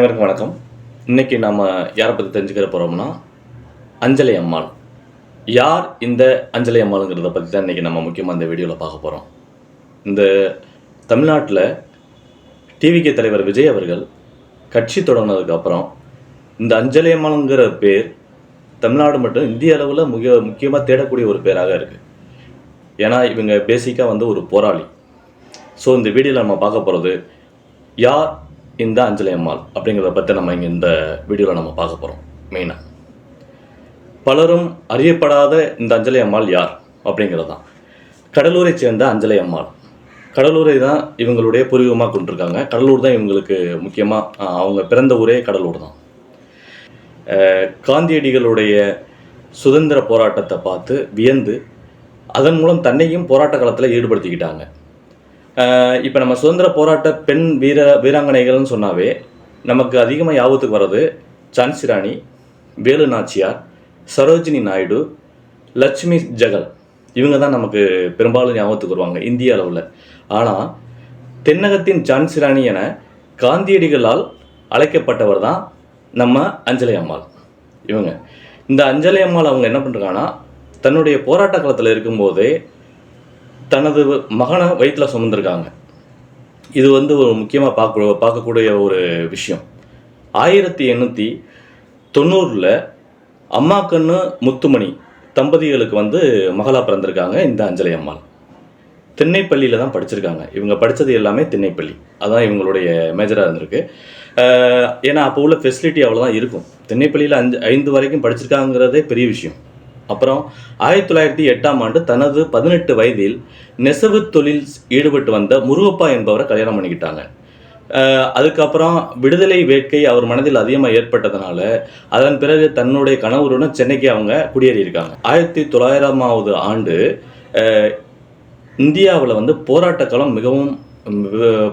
அனைவருக்கும் வணக்கம். இன்னைக்கு நாம் யாரை பற்றி தெரிஞ்சுக்கிற போகிறோம்னா அஞ்சலி அம்மாள். யார் இந்த அஞ்சலி அம்மாளுங்கிறத பற்றி தான் இன்றைக்கி நம்ம முக்கியமாக இந்த வீடியோவில் பார்க்க போகிறோம் இந்த தமிழ்நாட்டில் டிவிகே தலைவர் விஜய் அவர்கள் கட்சி தொடங்கினதுக்கப்புறம் இந்த அஞ்சலி அம்மாளுங்கிற பேர் தமிழ்நாடு மட்டும் இந்திய அளவில் முக்கிய முக்கியமாக தேடக்கூடிய ஒரு பேராக இருக்குது ஏன்னா இவங்க பேசிக்காக வந்து ஒரு போராளி. ஸோ இந்த வீடியோவில் நம்ம பார்க்க போகிறது யார் இந்த அஞ்சலி அம்மாள் அப்படிங்கிறத பற்றி நம்ம இங்கே இந்த வீடியோவில் நம்ம பார்க்க போகிறோம் மெயினாக பலரும் அறியப்படாத இந்த அஞ்சலி அம்மாள் யார் அப்படிங்கிறது. தான் கடலூரை சேர்ந்த அஞ்சலி அம்மாள். கடலூரை தான் இவங்களுடைய பூர்வீகமாக கொண்டிருக்காங்க. கடலூர் தான் இவங்களுக்கு முக்கியமாக அவங்க பிறந்த ஊரே கடலூர் தான். காந்தியடிகளுடைய சுதந்திர போராட்டத்தை பார்த்து வியந்து அதன் மூலம் தன்னையும் போராட்ட காலத்தில் ஈடுபடுத்திக்கிட்டாங்க. இப்போ நம்ம சுதந்திர போராட்ட பெண் வீர வீராங்கனைகள்னு சொன்னாவே நமக்கு அதிகமாக ஞாபகத்துக்கு வர்றது ஜான்சி ராணி வேலு நாச்சியார் சரோஜினி நாயுடு லட்சுமி ஜெகல். இவங்க தான் நமக்கு பெரும்பாலும் ஞாபகத்துக்கு வருவாங்க இந்திய அளவில். ஆனால் தென்னகத்தின் ஜான்சி ராணி என காந்தியடிகளால் அழைக்கப்பட்டவர் தான் நம்ம அஞ்சலி அம்மாள். இவங்க. இந்த அஞ்சலி அம்மாள் அவங்க என்ன பண்ணுறாங்கன்னா தன்னுடைய போராட்ட காலத்தில் இருக்கும்போதே தனது மகனை வயிற்றில் சுமந்திருக்காங்க. இது வந்து ஒரு முக்கியமாக பார்க்க பார்க்கக்கூடிய ஒரு விஷயம். ஆயிரத்தி எண்ணூற்றி தொண்ணூறில் அம்மா கண்ணு முத்துமணி தம்பதிகளுக்கு வந்து மகளா பிறந்திருக்காங்க இந்த அஞ்சலி அம்மாள். திண்ணைப்பள்ளியில் தான் படிச்சிருக்காங்க. இவங்க படித்தது எல்லாமே திண்ணைப்பள்ளி. அதான் இவங்களுடைய மேஜராக இருந்திருக்கு. ஏன்னா அப்போ உள்ள ஃபெசிலிட்டி அவ்வளோதான் இருக்கும். திண்ணைப்பள்ளியில் அஞ்சு ஐந்து வரைக்கும் படிச்சிருக்காங்கிறதே பெரிய விஷயம். அப்புறம் ஆயிரத்தி தொள்ளாயிரத்தி எட்டாம் ஆண்டு தனது பதினெட்டு வயதில் நெசவு தொழில் ஈடுபட்டு வந்த முருகப்பா என்பவரை கல்யாணம் பண்ணிக்கிட்டாங்க. அதுக்கப்புறம் விடுதலை வேட்கை அவர் மனதில் அதிகமாக ஏற்பட்டதுனால அதன் பிறகு தன்னுடைய கணவருடன் சென்னைக்கு அவங்க குடியேறியிருக்காங்க. ஆயிரத்தி தொள்ளாயிரமாவது ஆண்டு இந்தியாவில் வந்து போராட்ட காலம் மிகவும்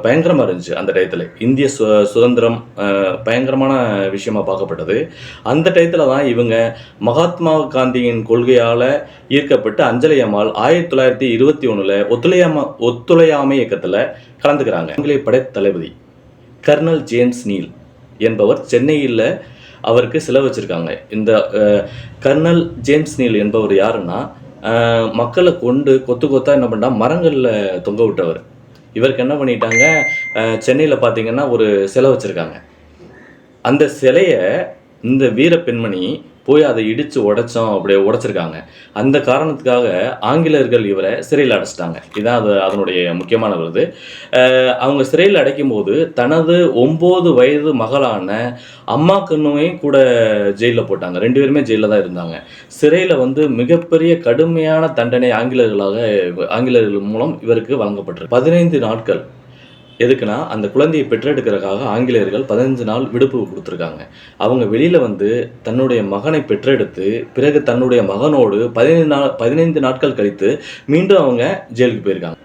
பயங்கரமாக இருந்துச்சு அந்த டயத்தில். இந்திய சு சுதந்திரம் பயங்கரமான விஷயமாக பார்க்கப்பட்டது. அந்த டயத்தில் தான் இவங்க மகாத்மா காந்தியின் கொள்கையால் ஈர்க்கப்பட்டு அஞ்சலி அம்மாள் ஆயிரத்தி தொள்ளாயிரத்தி இருபத்தி ஒன்றில் ஒத்துழையாம ஒத்துழையாமை இயக்கத்தில் கலந்துக்கிறாங்க. ஆங்கிலேய படை தளபதி கர்னல் ஜேம்ஸ் நீல் என்பவர் சென்னையில் அவருக்கு சிலை வச்சுருக்காங்க. இந்த கர்னல் ஜேம்ஸ் நீல் என்பவர் யாருன்னா மக்களை கொண்டு கொத்து கொத்தா என்ன பண்ணால் மரங்களில் தொங்க விட்டவர். இவருக்கு என்ன பண்ணிட்டாங்க சென்னையில் பார்த்தீங்கன்னா ஒரு சிலை வச்சுருக்காங்க. அந்த சிலையை இந்த வீர பெண்மணி போய் அதை இடித்து உடைச்சோம் அப்படியே உடைச்சிருக்காங்க. அந்த காரணத்துக்காக ஆங்கிலேயர்கள் இவரை சிறையில் அடைச்சிட்டாங்க. இதுதான் அது அதனுடைய முக்கியமான வருது அவங்க சிறையில் அடைக்கும் போது தனது ஒம்பது வயது மகளான அம்மா கண்ணுவையும் கூட ஜெயிலில் போட்டாங்க. ரெண்டு பேருமே ஜெயிலில் தான் இருந்தாங்க. சிறையில் வந்து மிகப்பெரிய கடுமையான தண்டனை ஆங்கிலேயர்களாக ஆங்கிலேயர்கள் மூலம் இவருக்கு வழங்கப்பட்டிருக்கு. பதினைந்து நாட்கள் எதுக்குன்னா அந்த குழந்தையை பெற்றெடுக்கிறதுக்காக ஆங்கிலேயர்கள் பதினஞ்சு நாள் விடுப்பு கொடுத்துருக்காங்க. அவங்க வெளியில் வந்து தன்னுடைய மகனை பெற்றெடுத்து பிறகு தன்னுடைய மகனோடு பதினைந்து நாள் பதினைந்து நாட்கள் கழித்து மீண்டும் அவங்க ஜெயிலுக்கு போயிருக்காங்க.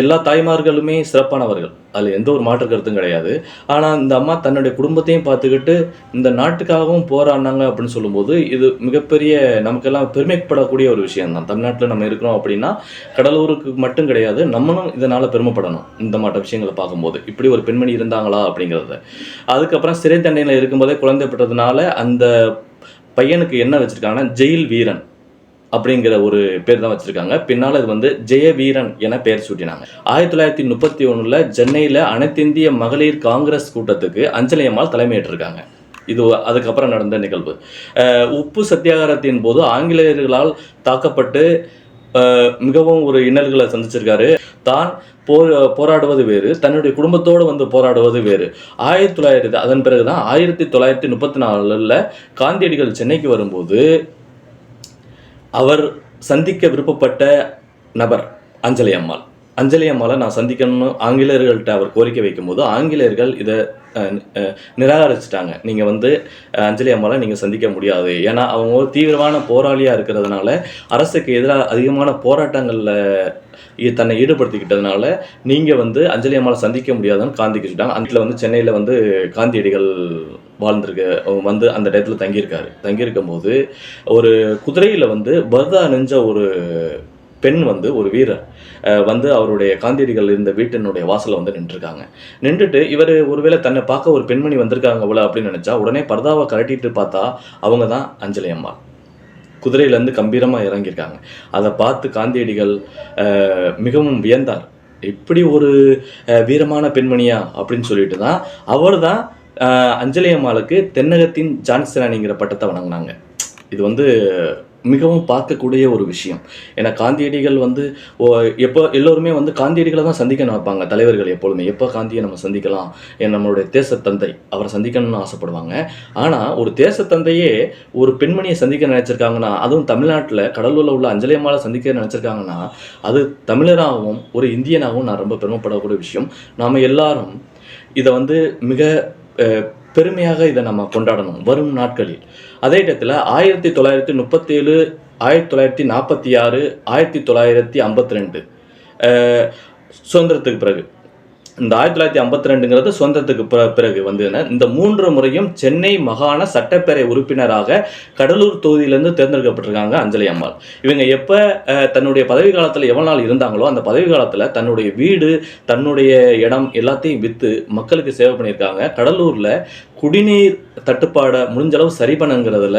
எல்லா தாய்மார்களுமே சிறப்பானவர்கள். அதில் எந்த ஒரு மாற்று கருத்தும் கிடையாது. ஆனால் இந்த அம்மா தன்னுடைய குடும்பத்தையும் பார்த்துக்கிட்டு இந்த நாட்டுக்காகவும் போராடினாங்க அப்படின்னு சொல்லும்போது இது மிகப்பெரிய நமக்கெல்லாம் பெருமைப்படக்கூடிய ஒரு விஷயம் தான் தமிழ்நாட்டில் நம்ம இருக்கிறோம் அப்படின்னா கடலூருக்கு மட்டும் கிடையாது நம்மளும் இதனால் பெருமைப்படணும் இந்த மாட்ட விஷயங்களை பார்க்கும்போது. இப்படி ஒரு பெண்மணி இருந்தாங்களா அப்படிங்கிறத. அதுக்கப்புறம் சிறை தண்டனையில் இருக்கும்போதே குழந்தை பெற்றதுனால அந்த பையனுக்கு என்ன வச்சுருக்காங்கன்னா ஜெயில் வீரன். அப்படிங்கிற ஒரு பேர் தான் வச்சிருக்காங்க. பின்னால் இது வந்து ஜெயவீரன் என பெயர் சூட்டினாங்க. ஆயிரத்தி தொள்ளாயிரத்தி முப்பத்தி ஒன்றில் சென்னையில் அனைத்திந்திய மகளிர் காங்கிரஸ் கூட்டத்துக்கு அஞ்சலி அம்மாள் தலைமையேற்றிருக்காங்க. இது அதுக்கப்புறம் நடந்த நிகழ்வு. உப்பு சத்தியாகாரத்தின் போது ஆங்கிலேயர்களால் தாக்கப்பட்டு மிகவும் ஒரு இன்னல்களை சந்திச்சிருக்காரு. தான் போர் போராடுவது வேறு தன்னுடைய குடும்பத்தோடு வந்து போராடுவது வேறு. ஆயிரத்தி தொள்ளாயிரத்தி அதன் பிறகு தான் ஆயிரத்தி தொள்ளாயிரத்தி முப்பத்தி நாலில் காந்தியடிகள் சென்னைக்கு வரும்போது அவர் சந்திக்க விருப்பப்பட்ட நபர் அஞ்சலி அம்மாள். அஞ்சலி அம்மாளை நான் சந்திக்கணும்னு ஆங்கிலேயர்கள்ட்ட அவர் கோரிக்கை வைக்கும்போது ஆங்கிலேயர்கள் இதை நிராகரிச்சிட்டாங்க. நீங்கள் வந்து அஞ்சலி அம்மாளை நீங்கள் சந்திக்க முடியாது. ஏன்னா அவங்க ஒரு தீவிரமான போராளியாக இருக்கிறதுனால அரசுக்கு எதிராக அதிகமான போராட்டங்களில் தன்னை ஈடுபடுத்திக்கிட்டதுனால நீங்கள் வந்து அஞ்சலி அம்மாளை சந்திக்க முடியாதுன்னு காந்திக்கிட்டாங்க அதில் வந்து சென்னையில் வந்து காந்தியடிகள் வாழ்ந்திருக்கு அவங்க வந்து அந்த இடத்துல தங்கியிருக்காரு. தங்கியிருக்கும் போது ஒரு குதிரையில் வந்து பர்தா அணிஞ்ச ஒரு பெண் வந்து ஒரு வீரர் வந்து அவருடைய காந்தியடிகள் இருந்த வீட்டினுடைய வாசலில் வந்து நின்றுருக்காங்க. நின்றுட்டு இவர் ஒருவேளை தன்னை பார்க்க ஒரு பெண்மணி வந்திருக்காங்க போல அப்படின்னு நினச்சா உடனே பர்தாவை கரட்டிட்டு பார்த்தா அவங்க தான் அஞ்சலி அம்மா. குதிரையிலேருந்து கம்பீரமாக இறங்கியிருக்காங்க. அதை பார்த்து காந்தியடிகள் மிகவும் வியந்தார். இப்படி ஒரு வீரமான பெண்மணியா? அப்படின்னு சொல்லிட்டு தான் அவர் தான் அஞ்சலி அம்மாளுக்கு தென்னகத்தின் ஜான்சி ராணிங்கிற பட்டத்தை வழங்கினாங்க இது வந்து மிகவும் பார்க்கக்கூடிய ஒரு விஷயம். ஏன்னா காந்தியடிகள் வந்து ஓ எப்போ எல்லோருமே வந்து காந்தியடிகளை தான் சந்திக்க நினைப்பாங்க தலைவர்கள் எப்பொழுதுமே. எப்போ காந்தியை நம்ம சந்திக்கலாம் நம்மளுடைய தேசத்தந்தை அவரை சந்திக்கணும்னு ஆசைப்படுவாங்க. ஆனால் ஒரு தேசத்தந்தையே ஒரு பெண்மணியை சந்திக்க நினச்சிருக்காங்கன்னா அதுவும் தமிழ்நாட்டில் கடலூரில் உள்ள அஞ்சலியம்மாவை சந்திக்க நினச்சிருக்காங்கன்னா அது தமிழராகவும் ஒரு இந்தியனாகவும் நான் ரொம்ப பெருமைப்படக்கூடிய விஷயம். நாம் எல்லாரும் இதை வந்து மிக பெருமையாக இதை நம்ம கொண்டாடணும் வரும் நாட்களில். அதே இடத்துல ஆயிரத்தி தொள்ளாயிரத்தி முப்பத்தேழு ஆயிரத்தி தொள்ளாயிரத்தி நாற்பத்தி ஆறு ஆயிரத்தி தொள்ளாயிரத்தி ஐம்பத்தி ரெண்டு. சுதந்திரத்துக்கு பிறகு. இந்த ஆயிரத்தி தொள்ளாயிரத்தி ஐம்பத்தி ரெண்டுங்கிறது சுதந்திரத்துக்கு பிற- பிறகு வந்து இந்த மூன்று முறையும் சென்னை மாகாண சட்டப்பேரவை உறுப்பினராக கடலூர் தொகுதியிலிருந்து தேர்ந்தெடுக்கப்பட்டிருக்காங்க அஞ்சலி அம்மாள். இவங்க எப்போ தன்னுடைய பதவி காலத்தில் எவ்வளோ நாள் இருந்தாங்களோ அந்த பதவி காலத்தில் தன்னுடைய வீடு தன்னுடைய இடம் எல்லாத்தையும் விற்று மக்களுக்கு சேவை பண்ணியிருக்காங்க. கடலூரில் குடிநீர் தட்டுப்பாடை முடிஞ்ச அளவு சரி பண்ணுங்கிறதுல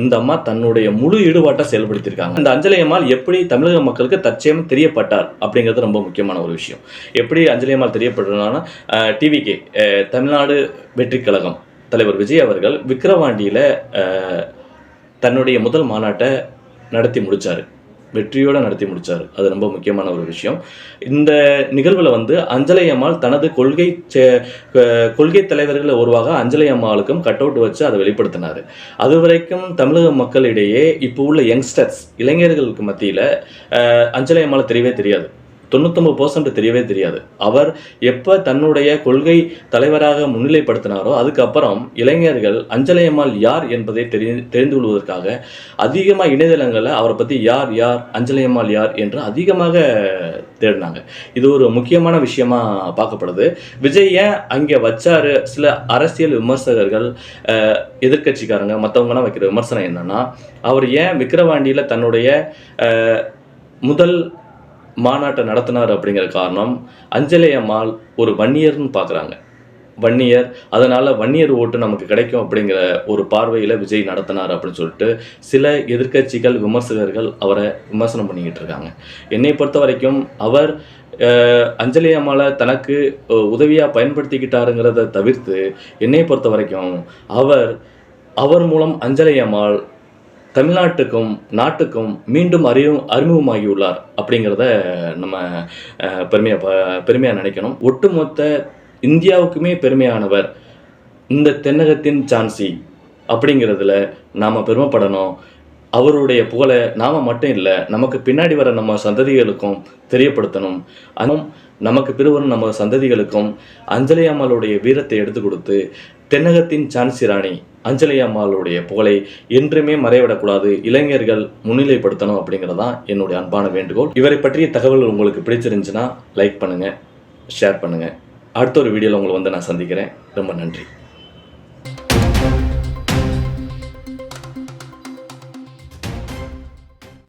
இந்த அம்மா தன்னுடைய முழு ஈடுபாட்டை செயல்படுத்தியிருக்காங்க. இந்த அஞ்சலி அம்மாள் எப்படி தமிழக மக்களுக்கு தற்சயம் தெரியப்பட்டார் அப்படிங்கிறது ரொம்ப முக்கியமான ஒரு விஷயம். எப்படி அஞ்சலி அம்மாள் டிவிகே தமிழ்நாடு வெற்றி கழகம் தலைவர் விஜய் அவர்கள் விக்கிரவாண்டியில் தன்னுடைய முதல் மாநாட்டை நடத்தி முடித்தார் வெற்றியோடு நடத்தி முடிச்சார். அது ரொம்ப முக்கியமான ஒரு விஷயம். இந்த நிகழ்வில் வந்து அஞ்சலை அம்மாள் தனது கொள்கை செ- கொள்கை தலைவர்களில் உருவாக அஞ்சலை அம்மாளுக்கும் கட் அவுட் வச்சு அதை வெளிப்படுத்தினார். அது வரைக்கும் தமிழக மக்களிடையே இப்போ உள்ள யங்ஸ்டர்ஸ் இளைஞர்களுக்கு மத்தியில் அஞ்சலை அம்மாளை தெரியவே தெரியாது. தொண்ணூத்தொம்பது பர்சன்ட் தெரியவே தெரியாது. அவர் எப்போ தன்னுடைய கொள்கை தலைவராக முன்னிலைப்படுத்தினாரோ அதுக்கப்புறம் இளைஞர்கள் அஞ்சலையம்மாள் யார் என்பதை தெரி தெரிந்து கொள்வதற்காக அதிகமாக இணையதளங்களில் அவரை பற்றி யார் யார் அஞ்சலையம்மாள் யார் என்று அதிகமாக தேடினாங்க. இது ஒரு முக்கியமான விஷயமா பார்க்கப்படுது. விஜய் ஏன் அங்கே வச்சாரு? சில அரசியல் விமர்சகர்கள் எதிர்கட்சிக்காரங்க எதிர்க்கட்சிக்காரங்க மற்றவங்கலாம் வைக்கிற விமர்சனம் என்னன்னா அவர் ஏன் விக்கிரவாண்டியில் தன்னுடைய முதல் மாநாட்டை நடத்தினார் அப்படிங்கிற காரணம் அஞ்சலி அம்மாள் ஒரு வன்னியர்னு பார்க்குறாங்க. வன்னியர் அதனால் வன்னியர் ஓட்டு நமக்கு கிடைக்கும் அப்படிங்கிற ஒரு பார்வையில் விஜய் நடத்தினார் அப்படின்னு சொல்லிட்டு சில எதிர்க்கட்சிகள் விமர்சகர்கள் அவரை விமர்சனம் பண்ணிக்கிட்டு இருக்காங்க. என்னை பொறுத்த வரைக்கும் அவர் அஞ்சலி அம்மாவை தனக்கு உதவியாக பயன்படுத்திக்கிட்டாருங்கிறத தவிர்த்து என்னை பொறுத்த வரைக்கும் அவர் அவர் மூலம் அஞ்சலி அம்மாள் தமிழ்நாட்டுக்கும் நாட்டுக்கும் மீண்டும் அறிவும் அறிமுகமாகியுள்ளார் அப்படிங்கிறத நம்ம பெருமையாக பெருமையாக நினைக்கணும். ஒட்டுமொத்த இந்தியாவுக்குமே பெருமையானவர் இந்த தென்னகத்தின் சான்சி அப்படிங்கிறதுல நாம் பெருமைப்படணும். அவருடைய புகழை நாம் மட்டும் இல்லை நமக்கு பின்னாடி வர நம்ம சந்ததிகளுக்கும் தெரியப்படுத்தணும். அதுவும் நமக்கு பிறவரும் நம்ம சந்ததிகளுக்கும் அஞ்சலி அம்மாளுடைய வீரத்தை எடுத்து கொடுத்து தென்னகத்தின் சான்சி ராணி அஞ்சலி அம்மாளுடைய புகழை என்றுமே மறைவிடக்கூடாது இளைஞர்கள் முன்னிலைப்படுத்தணும் அப்படிங்கிறதான் என்னுடைய அன்பான வேண்டுகோள். இவரை பற்றிய தகவல் உங்களுக்கு பிடிச்சிருந்துச்சுன்னா லைக் பண்ணுங்கள் ஷேர் பண்ணுங்கள் அடுத்த ஒரு வீடியோவில் உங்களை வந்து நான் சந்திக்கிறேன். ரொம்ப நன்றி.